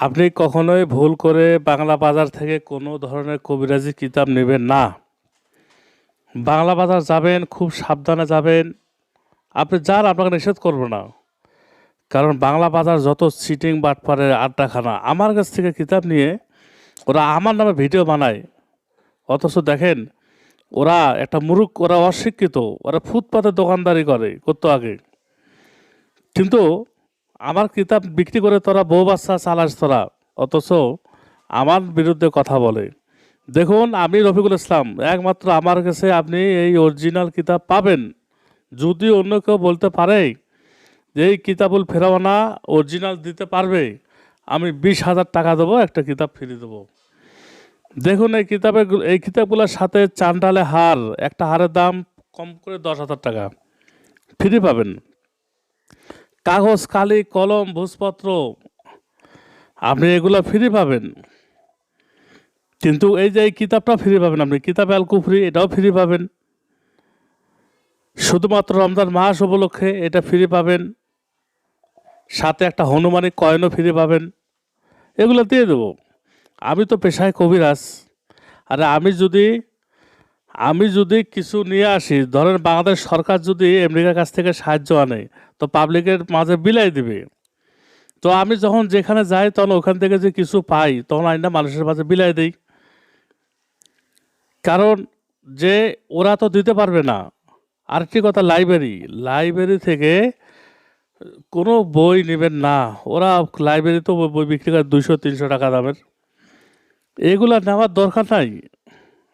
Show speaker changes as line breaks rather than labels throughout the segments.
আপনি কখনোই ভুল করে বাংলা বাজার থেকে কোনো ধরনের কবিরাজি কিতাব নেবেন না। বাংলা বাজার যাবেন, খুব সাবধানে যাবেন। আপনি যান, আপনাকে নিষেধ করব না। কারণ বাংলা বাজার যত সিটিং বাটপারের আড্ডাখানা, আমার কাছ থেকে কিতাব নিয়ে ওরা আমার নামে ভিডিও বানায়। অথচ দেখেন, ওরা একটা মুরুখ, ওরা অশিক্ষিত, ওরা ফুটপাতে দোকানদারি করে করতো আগে। কিন্তু আমার কিতাব বিক্রি করে তোরা বউ বাচ্চা চালাস তোরা, অথচ আমার বিরুদ্ধে কথা বলে। দেখুন, আমি রফিকুল ইসলাম, একমাত্র আমার কাছে আপনি এই অরিজিনাল কিতাব পাবেন। যদি অন্য কেউ বলতে পারে যে এই কিতাবুল ফেরাওয়ানা অরিজিনাল দিতে পারবে, আমি বিশ হাজার টাকা দেবো, একটা কিতাব ফিরিয়ে দেবো। দেখুন, এই কিতাবের এই কিতাবগুলোর সাথে চান্ডালে হার, একটা হারের দাম কম করে দশ হাজার টাকা। ফ্রি পাবেন। কাগজ কালি কলম ভূষপত্র আপনি এগুলো ফ্রি পাবেন। কিন্তু এই যে এই কিতাবটা ফ্রি পাবেন আপনি, কিতাব আল কুফরি এটাও ফ্রি পাবেন। শুধুমাত্র রমজান মাস উপলক্ষে এটা ফ্রি পাবেন। সাথে একটা হনুমানিক কয়েনও ফ্রি পাবেন। এগুলো দিয়ে দেবো। আমি তো পেশায় কবিরাজ। আর আমি যদি আমি যদি কিছু নিয়ে আসি, ধরেন বাংলাদেশ সরকার যদি আমেরিকার কাছ থেকে সাহায্য আনে, তো পাবলিকের মাঝে বিলাই দিবে। তো আমি যখন যেখানে যাই, তখন ওখান থেকে যে কিছু পাই, তখন আইনা মানুষের মাঝে বিলাই দিই। কারণ যে ওরা তো দিতে পারবে না। আরেকটি কথা, লাইব্রেরি। লাইব্রেরি থেকে কোনো বই নেবেন না। ওরা লাইব্রেরি তো বই বিক্রি করে দুশো তিনশো টাকা দামের। এগুলো নেওয়ার দরকার নাই।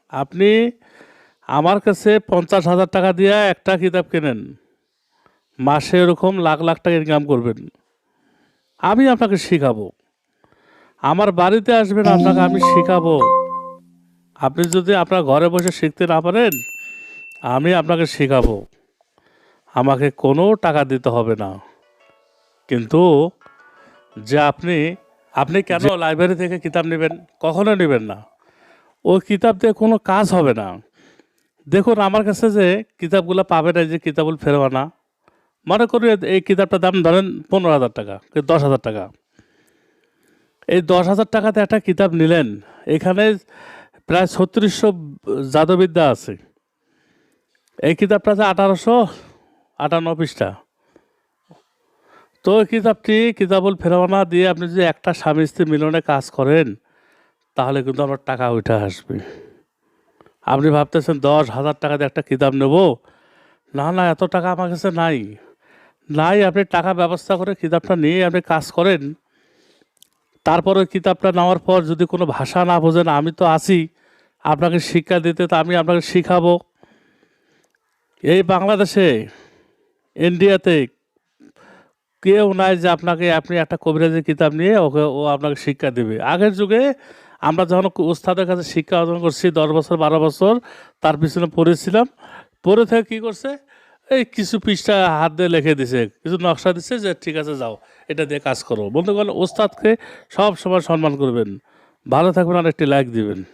আপনি আমার কাছে পঞ্চাশ হাজার টাকা দিয়ে একটা কিতাব কেনেন। মাসে এরকম লাখ লাখ টাকা ইনকাম করবেন। আমি আপনাকে শেখাবো। আমার বাড়িতে আসবেন আপনাকে আমি শেখাবো। আপনি যদি আপনার ঘরে বসে শিখতে না পারেন আমি আপনাকে শেখাবো। আমাকে কোনো টাকা দিতে হবে না। কিন্তু যে আপনি আপনি কেন লাইব্রেরি থেকে কিতাব নেবেন কখনো নেবেন না। ওই কিতাব দিয়ে কোনো কাজ হবে না। দেখুন, আমার কাছে যে কিতাবগুলো পাবেন, এই যে কিতাবুল ফেরোয়ানা, মনে করি এই কিতাবটার দাম ধরেন পনেরো হাজার টাকা দশ হাজার টাকা। এই দশ হাজার টাকাতে একটা কিতাব নিলেন, এখানে প্রায় ছত্রিশশো জাদুবিদ্যা আছে। এই কিতাবটা আছে আঠারোশো আটান্ন পৃষ্ঠা। তো এই কিতাবটি কিতাবুল ফেরাওয়ানা দিয়ে আপনি যদি একটা স্বামী স্ত্রী মিলনে কাজ করেন, তাহলে কিন্তু আমার টাকা উঠে আসবে। আপনি ভাবতেছেন দশ হাজার টাকা দিয়ে একটা কিতাব নেব? না না, এত টাকা আমার কাছে নাই। নাই, আপনি টাকা ব্যবস্থা করে কিতাবটা নিয়ে আপনি কাজ করেন। তারপরে কিতাবটা নেওয়ার পর যদি কোনো ভাষা না বোঝেন, আমি তো আছি। আপনাকে শিক্ষা দিতে তো আমি আপনাকে শিখাবো। এই বাংলাদেশে, ইন্ডিয়াতে কেউ নাই যে আপনাকে, আপনি একটা কবিরাজি কিতাব নিয়ে ওকে, ও আপনাকে শিক্ষা দেবে। আগের যুগে আমরা যখন উস্তাদের কাছে শিক্ষা অর্জন করছি, দশ বছর, বারো বছর, তার পিছনে পড়েছিলাম। পড়ে থেকে কী করছে? এই কিছু পৃষ্ঠা হাত দিয়ে লিখে দিছে, কিছু নকশা দিছে যে, ঠিক আছে, যাও, এটা দিয়ে কাজ করো। গেলে ওস্তাদকে সব সময় সম্মান করবেন। ভালো থাকবেন আর একটি লাইক দিবেন।